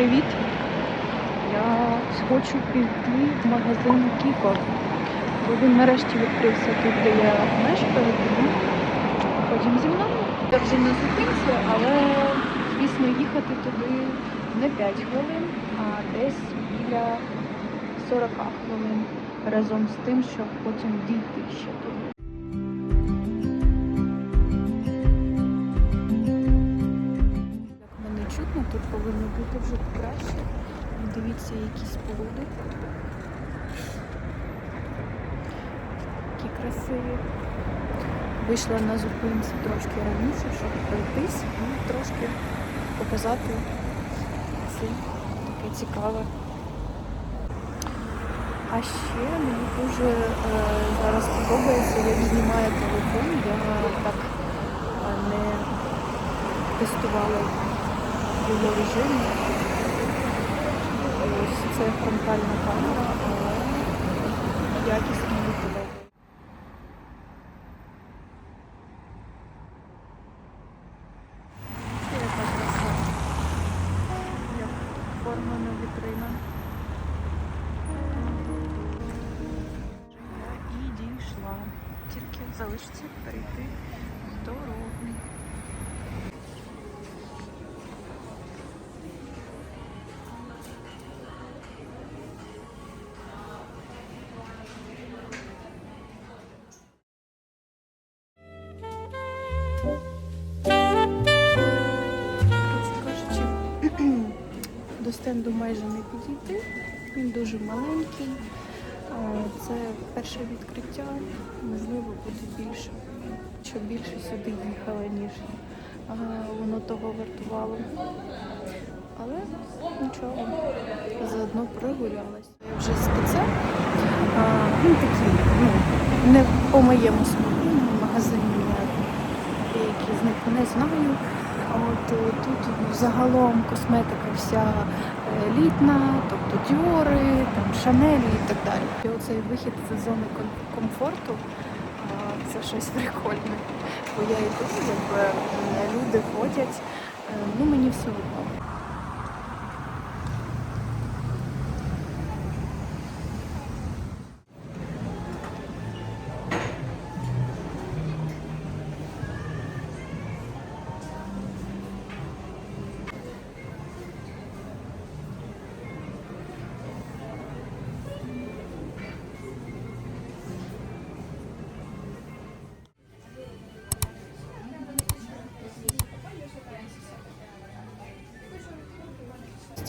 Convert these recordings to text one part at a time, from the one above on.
привіт! Я хочу піти в магазин Кіко. Бо він нарешті відкрився тут, де я мешкаю, ходім зі мною. Я вже на зупинці, але звісно їхати туди не 5 хвилин, а десь біля 40 хвилин. Разом з тим, щоб потім дійти ще туди. Повинно вже краще. Дивіться, які споруди. Які красиві. Вийшла на зупинці трошки раніше, щоб пройтись і трошки показати це таке цікаве. А ще мені дуже е, зараз подобається, як знімає телефон. Я так е, не тестувала в його режимі. Ось це фронтальна камера, але мені подобається. Як оформлена вітрина. Я і дійшла. Тільки залишиться перейти дорогу. Кажучи, до стенду майже не підійти. Він дуже маленький. Це перше відкриття, можливо, буде більше. Що більше сюди їхала, ніж воно того вартувало. Але нічого, заодно прогулялась. Я вже. А, Він такий, ну, не по моєму смаку, з них не знаю. От е, тут загалом косметика вся е, літна, тобто діори, там шанелі і так далі. І оцей вихід з зони комфорту це щось прикольне. Бо я йду, якби люди ходять, е, ну мені все одно.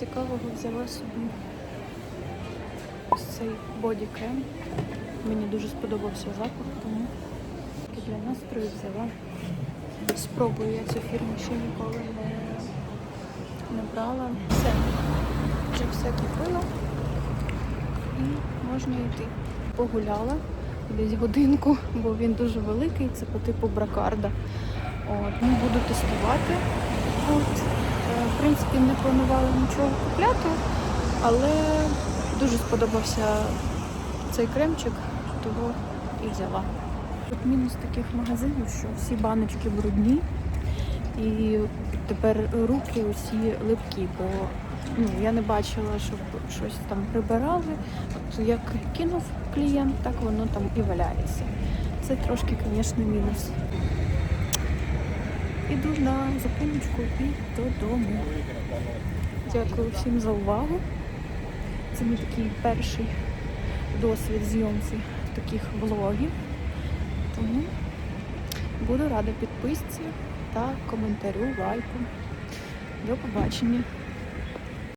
Цікавого взяла собі ось цей боді-крем. Мені дуже сподобався запах, тому для настрою взяла. Спробую я цю фірму ще ніколи не, не брала. Все, вже все купила і можна йти. Погуляла десь годинку, бо він дуже великий, це по типу бракарда. От, ну, буду тестувати. От. В принципі, не планувала нічого купляти, але дуже сподобався цей кремчик, того і взяла. Тут мінус таких магазинів, що всі баночки брудні, і тепер руки усі липкі, бо ну, я не бачила, щоб щось там прибирали. От як кинув клієнт, так воно там і валяється. Це трошки, звісно, мінус. Іду на зупиночку і додому. Дякую всім за увагу. Це мій такий перший досвід зйомці таких влогів. Тому буду рада підписці та коментарю, лайку. До побачення.